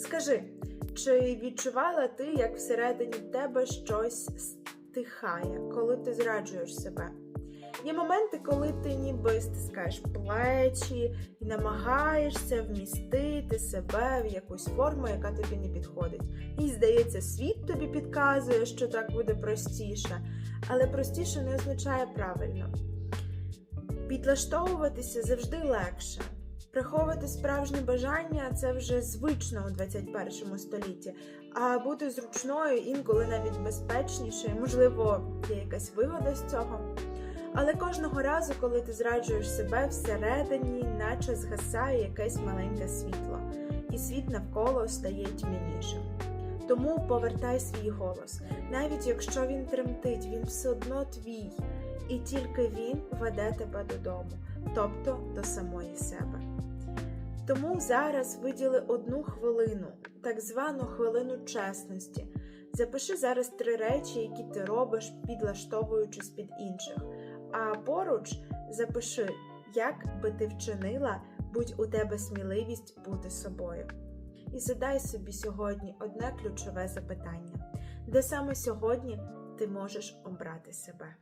Скажи, чи відчувала ти, як всередині тебе щось стихає, коли ти зраджуєш себе? Є моменти, коли ти ніби стискаєш плечі і намагаєшся вмістити себе в якусь форму, яка тобі не підходить. І здається, світ тобі підказує, що так буде простіше, але простіше не означає правильно. Підлаштовуватися завжди легше. Приховувати справжнє бажання це вже звично у 21 столітті, а бути зручною інколи навіть безпечніше, можливо, є якась вигода з цього. Але кожного разу, коли ти зраджуєш себе всередині, наче згасає якесь маленьке світло, і світ навколо стає тьмянішим. Тому повертай свій голос, навіть якщо він тремтить, він все одно твій, і тільки він веде тебе додому, тобто до самої себе. Тому зараз виділи одну хвилину, так звану хвилину чесності. Запиши зараз три речі, які ти робиш, підлаштовуючись під інших. А поруч запиши, як би ти вчинила, будь у тебе сміливість бути собою. І задай собі сьогодні одне ключове запитання, де саме сьогодні ти можеш обрати себе.